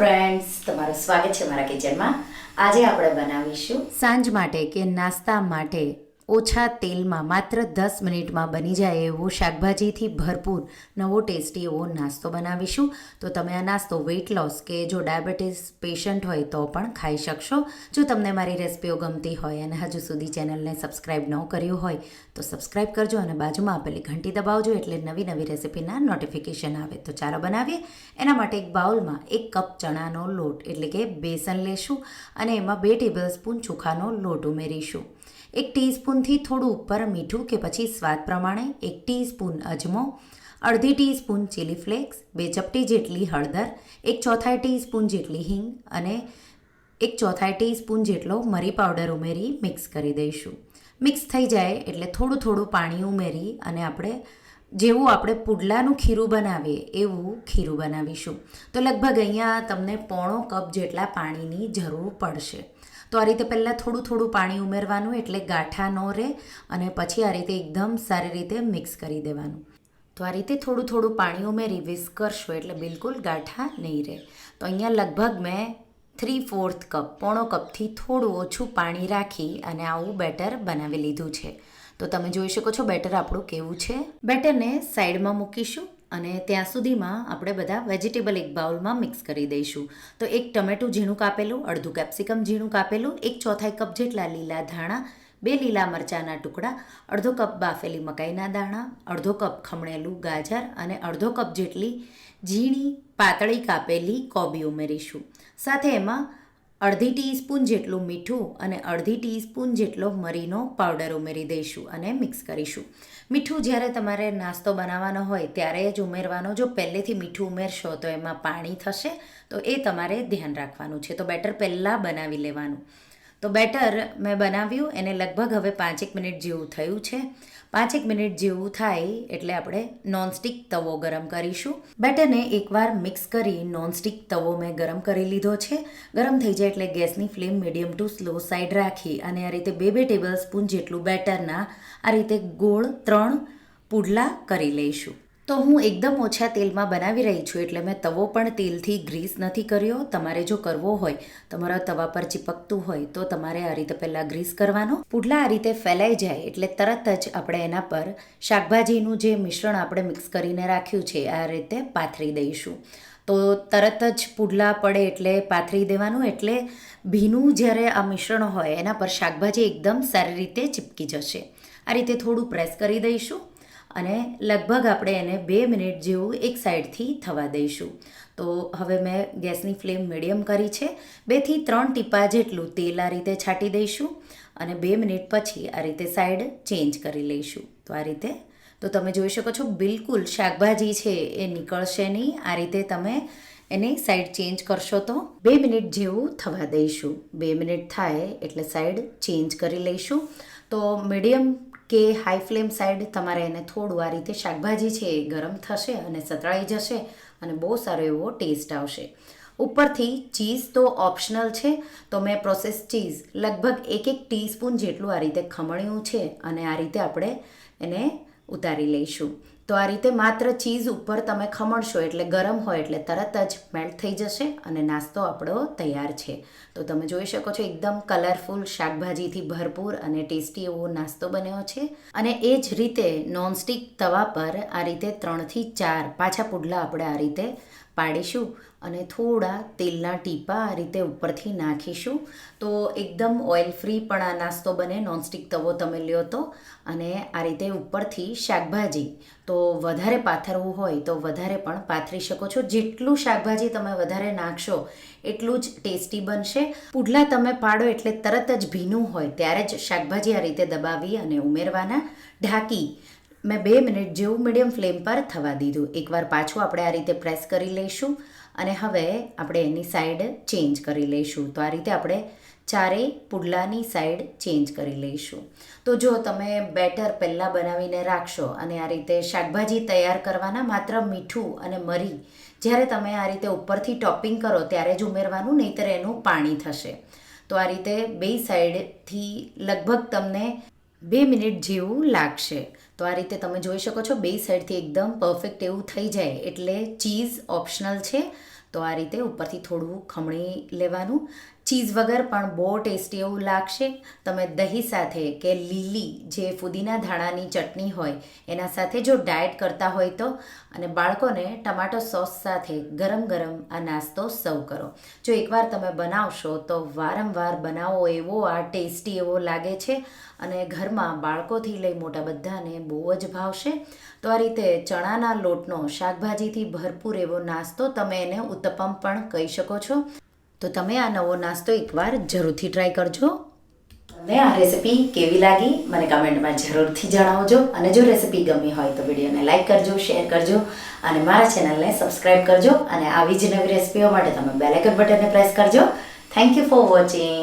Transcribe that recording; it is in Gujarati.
ફ્રેન્ડ્સ તમારું સ્વાગત છે મારા કિચનમાં. આજે આપણે બનાવીશું સાંજ માટે કે નાસ્તા માટે ઓછા તેલમાં માત્ર દસ મિનિટમાં બની જાય એવો શાકભાજીથી ભરપૂર નવો ટેસ્ટી એવો નાસ્તો બનાવીશું. તો તમે આ નાસ્તો વેઇટ લોસ કે જો ડાયાબિટીસ પેશન્ટ હોય તો પણ ખાઈ શકશો. જો તમને મારી રેસિપીઓ ગમતી હોય અને હજુ સુધી ચેનલને સબસ્ક્રાઇબ ન કર્યું હોય, તો સબસ્ક્રાઇબ કરજો અને બાજુમાં આપેલી ઘંટી દબાવજો એટલે નવી નવી રેસિપીના નોટિફિકેશન આવે. તો ચાલો બનાવીએ. એના માટે એક બાઉલમાં એક કપ ચણાનો લોટ એટલે કે બેસન લેશું અને એમાં બે ટેબલ સ્પૂન ચોખાનો લોટ ઉમેરીશું. એક ટીસ્પૂનથી થોડું ઉપર મીઠું કે પછી સ્વાદ પ્રમાણે એક ટીસ્પૂન અજમો, અડધી ટીસ્પૂન ચીલી ફ્લેક્સ બે ચપટી જેટલી હળદર, એક ચોથાઈ ટીસ્પૂન જેટલી હિંગ અને એક ચોથાઈ ટીસ્પૂન જેટલો મરી પાવડર ઉમેરી મિક્સ કરી દઈશું. મિક્સ થઈ જાય એટલે થોડું થોડું પાણી ઉમેરી અને આપણે જેવું આપણે પુડલાનું ખીરું બનાવીએ એવું ખીરું બનાવીશું. તો લગભગ અહીંયા તમને પોણો કપ જેટલા પાણીની જરૂર પડશે. તો આ રીતે પહેલાં થોડું થોડું પાણી ઉમેરવાનું એટલે ગાંઠા ન રહે અને પછી આ રીતે એકદમ સારી રીતે મિક્સ કરી દેવાનું. તો આ રીતે થોડું થોડું પાણી ઉમેરી વિસ્ક કરશો એટલે બિલકુલ ગાંઠા નહીં રહે. તો અહીંયા લગભગ મેં થ્રી ફોર્થ કપ પોણો કપથી થોડું ઓછું પાણી રાખી અને આવું બેટર બનાવી લીધું છે. તો તમે જોઈ શકો છો બેટર આપણું કેવું છે. બેટરને સાઈડમાં મૂકીશું. અને ત્યાં સુધીમાં આપણે બધા વેજીટેબલ એક બાઉલમાં મિક્સ કરી દઈશું. તો એક ટમેટું ઝીણું કાપેલું, અડધું કેપ્સિકમ ઝીણું કાપેલું, એક ચોથાઈ કપ જેટલા લીલા ધાણા, બે લીલા મરચાંના ટુકડા, અડધો કપ બાફેલી મકાઈના દાણા, અડધો કપ ખમણેલું ગાજર અને અડધો કપ જેટલી ઝીણી પાતળી કાપેલી કોબી ઉમેરીશું. સાથે એમાં અડધી ટીસ્પૂન જેટલું મીઠું અને અડધી ટીસ્પૂન જેટલો મરીનો પાવડર ઉમેરી દઈશું અને મિક્સ કરીશું. મીઠું જ્યારે તમારે નાસ્તો બનાવવાનો હોય ત્યારે જ ઉમેરવાનો. જો પહેલેથી મીઠું ઉમેરશો તો એમાં પાણી થશે, તો એ તમારે ધ્યાન રાખવાનું છે. તો બેટર પહેલાં બનાવી લેવાનું. તો બેટર મેં બનાવ્યું, એને લગભગ હવે પાંચેક મિનિટ જેવું થયું છે. પાંચેક મિનિટ જેવું થાય એટલે આપણે નોનસ્ટિક તવો ગરમ કરીશું. બેટરને એકવાર મિક્સ કરી નોનસ્ટિક તવો મેં ગરમ કરી લીધો છે. ગરમ થઈ જાય એટલે ગેસની flame medium to slow side રાખી અને આ રીતે બે બે ટેબલ સ્પૂન જેટલું બેટરના આ રીતે ગોળ ત્રણ પુડલા કરી લઈશું. તો હું એકદમ ઓછા તેલમાં બનાવી રહી છું, એટલે મેં તવો પણ તેલથી ગ્રીસ નથી કર્યો. તમારે જો કરવો હોય, તમારા તવા પર ચીપકતું હોય, તો તમારે આ રીતે પહેલાં ગ્રીસ કરવાનો. પુડલા આ રીતે ફેલાઈ જાય, એટલે તરત જ આપણે એના પર શાકભાજીનું જે મિશ્રણ આપણે મિક્સ કરીને રાખ્યું છે, આ રીતે પાથરી દઈશું. તો તરત જ પુડલા પડે એટલે પાથરી દેવાનું, એટલે ભીનું જ્યારે આ મિશ્રણ હોય, એના પર શાકભાજી એકદમ સારી રીતે ચીપકી જશે. આ રીતે થોડું પ્રેસ કરી દઈશું. અને લગભગ આપણે એને બે મિનિટ જેવું એક સાઈડથી થવા દઈશું. તો હવે મેં ગેસની ફ્લેમ મીડિયમ કરી છે. બેથી ત્રણ ટીપા જેટલું તેલ આ રીતે છાંટી દઈશું અને બે મિનિટ પછી આ રીતે સાઈડ ચેન્જ કરી લઈશું. તો આ રીતે. તો તમે જોઈ શકો છો બિલકુલ શાકભાજી છે એ નીકળશે નહીં. આ રીતે તમે એની સાઈડ ચેન્જ કરશો તો બે મિનિટ જેવું થવા દઈશું. બે મિનિટ થાય એટલે સાઈડ ચેન્જ કરી લઈશું. તો મીડિયમ કે હાઈ ફ્લેમ સાઈડ તમારે એને થોડું આ રીતે શાકભાજી છે એ ગરમ થશે અને સતળાઈ જશે અને બહુ સારો એવો ટેસ્ટ આવશે. ઉપરથી ચીઝ તો ઓપ્શનલ છે, તો મેં પ્રોસેસ ચીઝ લગભગ એક એક ટીસ્પૂન જેટલું આ રીતે ખમણ્યું છે અને આ રીતે આપણે એને ઉતારી લઈશું. તો આ રીતે માત્ર ચીઝ ઉપર તમે ખમણશો એટલે ગરમ હોય એટલે તરત જ મેલ્ટ થઈ જશે અને નાસ્તો આપણો તૈયાર છે. તો તમે જોઈ શકો છો એકદમ કલરફુલ શાકભાજીથી ભરપૂર અને ટેસ્ટી એવો નાસ્તો બન્યો છે. અને એ જ રીતે નોનસ્ટિક તવા પર આ રીતે ત્રણથી ચાર પાછા પુડલા આપણે આ રીતે પાડીશું અને થોડા તેલના ટીપા આ રીતે ઉપરથી નાખીશું. તો એકદમ ઓઇલ ફ્રી પણ આ નાસ્તો બને નોનસ્ટિક તવો તમે લ્યો તો. અને આ રીતે ઉપરથી શાકભાજી. તો વધારે પાથરવું હોય તો વધારે પણ પાથરી શકો છો. જેટલું શાકભાજી તમે વધારે નાખશો, એટલું જ ટેસ્ટી બનશે. પુડલા તમે પાડો એટલે તરત જ ભીનું હોય, ત્યારે જ શાકભાજી આ રીતે દબાવી અને ઉમેરવાના. ઢાંકી. મેં બે મિનિટ જેવું મીડિયમ ફ્લેમ પર થવા દીધું. એકવાર પાછું આપણે આ રીતે પ્રેસ કરી લઈશું અને હવે આપણે એની સાઈડ ચેન્જ કરી લઈશું. તો આ રીતે આપણે ચારેય પુડલાની સાઈડ ચેન્જ કરી લઈશું. તો જો તમે બેટર પહેલાં બનાવીને રાખશો અને આ રીતે શાકભાજી તૈયાર કરવાના માત્ર મીઠું અને મરી, જ્યારે તમે આ રીતે ઉપરથી ટોપિંગ કરો ત્યારે જ ઉમેરવાનું, નહીંતર એનું પાણી થશે. તો આ રીતે બે સાઈડથી લગભગ તમને બે મિનિટ જેવું લાગશે. તો આ રીતે તમે જોઈ શકો છો બે સાઈડથી એકદમ પરફેક્ટ એવું થઈ જાય, એટલે ચીઝ ઓપ્શનલ છે. તો આ રીતે ઉપરથી થોડું ખમણી લેવાનું. ચીઝ વગર પણ બહુ ટેસ્ટી એવું લાગશે. તમે દહીં સાથે કે લીલી જે ફુદીના ધાણાની ચટણી હોય, એના સાથે જો ડાયટ કરતા હોય તો અને બાળકોને ટમાટો સોસ સાથે ગરમ ગરમ આ નાસ્તો સર્વ કરો. જો એકવાર તમે બનાવશો તો વારંવાર બનાવો એવો આ ટેસ્ટી એવો લાગે છે અને ઘરમાં બાળકોથી લઈ મોટા બધાને બહુ જ ભાવશે. તો આ રીતે ચણાના લોટનો શાકભાજીથી ભરપૂર એવો નાસ્તો તમે એને ઉત્તપમ પણ કહી શકો છો. તો તમે આ નવો નાસ્તો એકવાર જરૂરથી ટ્રાય કરજો. તમને આ રેસિપી કેવી લાગી? મને કમેન્ટમાં જરૂરથી જણાવજો. અને જો રેસિપી ગમી હોય તો વિડીયોને લાઇક કરજો શેર કરજો, અને મારા ચેનલને સબસ્ક્રાઇબ કરજો, અને આવી જ નવી રેસિપીઓ માટે તમે બેલેકન બટનને પ્રેસ કરજો. Thank you for watching